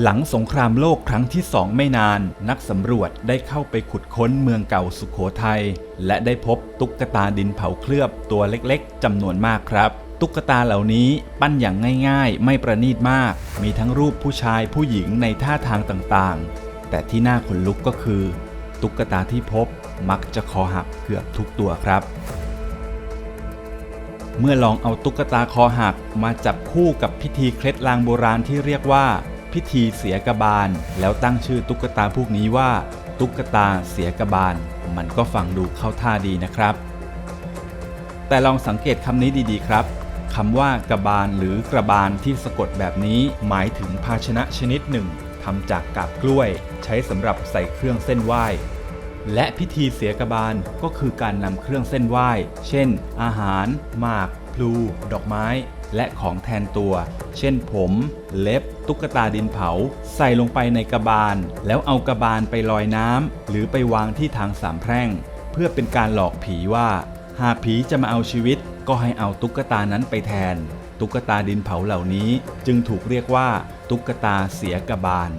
หลังสงครามโลกครั้งที่สองไม่นาน นักสำรวจได้เข้าไปขุดค้นเมืองเก่าสุขโขทัยและได้พบตุ๊กตาดินเผาเคลือบตัวเล็กๆจำนวนมากครับ ตุ๊กตาเหล่านี้ปั้นอย่างง่ายๆ ไม่ประณีตมาก มีทั้งรูปผู้ชายผู้หญิงในท่าทางต่างๆ แต่ที่น่าขนลุกก็คือ ตุ๊กตาที่พบมักจะคอหักเกือบทุกตัวครับเมื่อลองเอาตุ๊กตาคอหักมาจับคู่กับพิธีเคล็ดลางโบราณที่เรียกว่า พิธีเสียกบาล แล้วตั้งชื่อตุ๊กตาพวกนี้ว่า ตุ๊กตาเสียกบาล มันก็ฟังดูเข้าท่าดีนะครับ แต่ลองสังเกตคำนี้ดีๆครับคำว่ากบาลหรือกระบาลที่สะกดแบบนี้ หมายถึงภาชนะชนิดหนึ่งทำจากกาบกล้วย ใช้สำหรับใส่เครื่องเส้นไหว้ และพิธีเสียกบาลก็คือการนำเครื่องเส้นไหว้ เช่น อาหาร หมาก พลู ดอกไม้ และของแทนตัว เช่นผม เล็บ ตุ๊กตาดินเผา ใส่ลงไปในกระบาล แล้วเอากระบาลไปลอยน้ำหรือไปวางที่ทางสามแพร่ง เพื่อเป็นการหลอกผีว่า หากผีจะมาเอาชีวิต ก็ให้เอาตุ๊กตานั้นไปแทน ตุ๊กตาดินเผาเหล่านี้ จึงถูกเรียกว่า ตุ๊กตาเสียกระบาล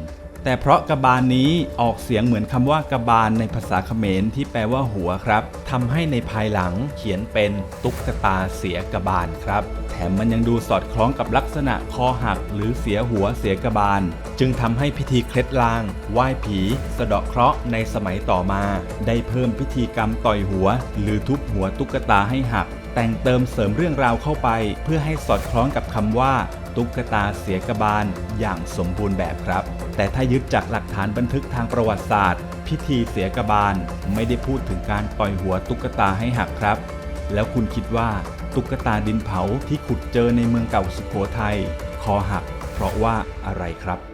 แต่เพราะกระบาลนนี้ออกเสียงเหมือนคำว่ากระบาลในภาษาเขมรที่แปลว่าหัวครับทำให้ในภายหลังเขียนเป็นตุ๊กตาเสียกบาลครับ แถมมันยังดูสอดคล้องกับลักษณะคอหัก หรือเสียหัวเสียกบาล จึงทำให้พิธีเคล็ดลาง ไหว้ผี สะเดาะเคราะห์ในสมัยต่อมา ได้เพิ่มพิธีกรรมต่อยหัว หรือทุบหัวตุ๊กตาให้หัก แต่งเติมเสริมเรื่องราวเข้าไป เพื่อให้สอดคล้องกับคำว่า ตุ๊กตาเสียกบาลอย่างสมบูรณ์แบบครับ แต่ถ้ายึดจากหลักฐานบันทึกทางประวัติศาสตร์ พิธีเสียกบาลไม่ได้พูดถึงการปล่อยหัวตุ๊กตาให้หักครับ แล้วคุณคิดว่าตุ๊กตาดินเผาที่ขุดเจอในเมืองเก่าสุโขทัยคอหัก เพราะว่าอะไรครับ